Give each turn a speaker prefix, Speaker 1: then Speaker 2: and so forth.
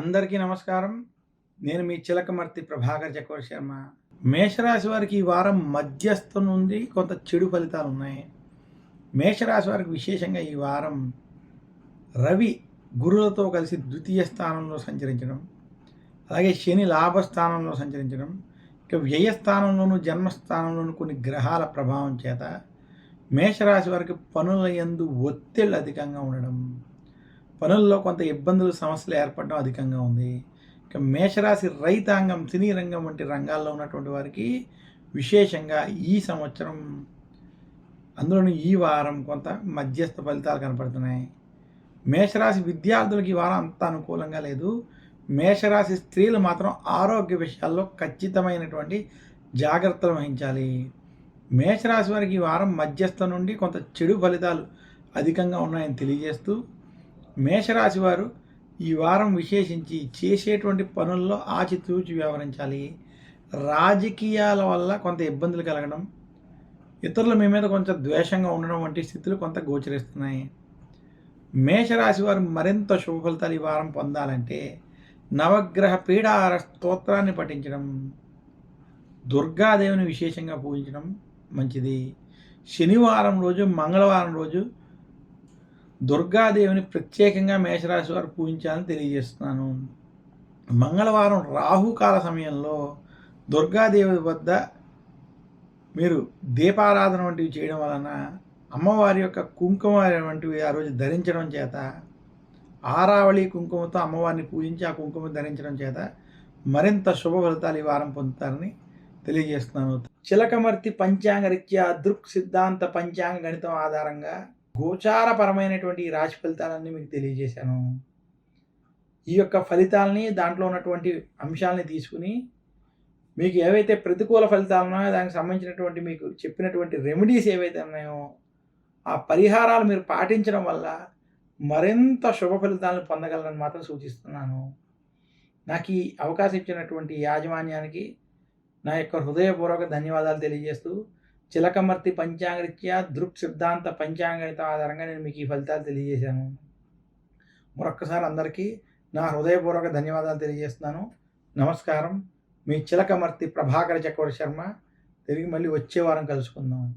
Speaker 1: అందరికీ నమస్కారం. నేను మీ చిలకమర్తి ప్రభాకర్ చక్రవర్తి శర్మ. మేషరాశి వారికి ఈ వారం మధ్యస్థం నుండి కొంత చెడు ఫలితాలు ఉన్నాయి. మేషరాశి వారికి విశేషంగా ఈ వారం రవి గురులతో కలిసి ద్వితీయ స్థానంలో సంచరించడం అలాగే శని లాభస్థానంలో సంచరించడం ఇక వ్యయస్థానంలోను జన్మస్థానంలోను కొన్ని గ్రహాల ప్రభావం చేత మేషరాశి వారికి పనుల యందు ఒత్తిళ్ళు అధికంగా ఉండడం పనుల్లో కొంత ఇబ్బందులు సమస్యలు ఏర్పడడం అధికంగా ఉంది. ఇక మేషరాశి రైతాంగం సినీ రంగం వంటి రంగాల్లో ఉన్నటువంటి వారికి విశేషంగా ఈ సంవత్సరం అందులోనూ ఈ వారం కొంత మధ్యస్థ ఫలితాలు కనపడుతున్నాయి. మేషరాశి విద్యార్థులకి ఈ వారం అంత అనుకూలంగా లేదు. మేషరాశి స్త్రీలు మాత్రం ఆరోగ్య విషయాల్లో ఖచ్చితమైనటువంటి జాగ్రత్తలు వహించాలి. మేషరాశి వారికి ఈ వారం మధ్యస్థ నుండి కొంత చెడు ఫలితాలు అధికంగా ఉన్నాయని తెలియజేస్తూ మేషరాశి వారు ఈ వారం విశేషించి చేసేటువంటి పనుల్లో ఆచితూచి వ్యవహరించాలి. రాజకీయాల వల్ల కొంత ఇబ్బందులు కలగడం ఇతరుల మీ మీద కొంచెం ద్వేషంగా ఉండడం వంటి స్థితులు కొంత గోచరిస్తున్నాయి. మేషరాశి వారు మరింత శుభ ఫలితాలు ఈ వారం పొందాలంటే నవగ్రహ పీడార స్తోత్రాన్ని పఠించడం దుర్గాదేవిని విశేషంగా పూజించడం మంచిది. శనివారం రోజు మంగళవారం రోజు దుర్గాదేవిని ప్రత్యేకంగా మేషరాశి వారు పూజించాలని తెలియజేస్తున్నాను. మంగళవారం రాహుకాల సమయంలో దుర్గాదేవి వద్ద మీరు దీపారాధన వంటివి చేయడం వలన అమ్మవారి యొక్క కుంకుమ వంటివి ఆ రోజు ధరించడం చేత ఆరావళి కుంకుమతో అమ్మవారిని పూజించి ఆ కుంకుమ ధరించడం చేత మరింత శుభ ఫలితాలు ఈ వారం పొందుతారని తెలియజేస్తున్నాను. చిలకమర్తి పంచాంగ రీత్యా దృక్ సిద్ధాంత పంచాంగ గణితం ఆధారంగా గోచారపరమైనటువంటి ఈ రాశి ఫలితాలన్నీ మీకు తెలియజేశాను. ఈ యొక్క ఫలితాలని దాంట్లో ఉన్నటువంటి అంశాలని తీసుకుని మీకు ఏవైతే ప్రతికూల ఫలితాలు ఉన్నాయో దానికి సంబంధించినటువంటి మీకు చెప్పినటువంటి రెమెడీస్ ఏవైతే ఉన్నాయో ఆ పరిహారాలు మీరు పాటించడం వల్ల మరింత శుభ ఫలితాలను పొందగలరని మాత్రం సూచిస్తున్నాను. నాకు ఈ అవకాశం ఇచ్చినటువంటి యాజమాన్యానికి నా యొక్క హృదయపూర్వక ధన్యవాదాలు తెలియజేస్తూ చిలకమర్తి పంచాంగరీత్యా దృక్ సిద్ధాంత పంచాంగణిత ఆధారంగా నేను మీకు ఈ ఫలితాలు తెలియజేశాను. మరొక్కసారి అందరికీ నా హృదయపూర్వక ధన్యవాదాలు తెలియజేస్తున్నాను. నమస్కారం. మీ చిలకమర్తి ప్రభాకర చక్రవర్తి శర్మ. తిరిగి మళ్ళీ వచ్చే వారం కలుసుకుందాం.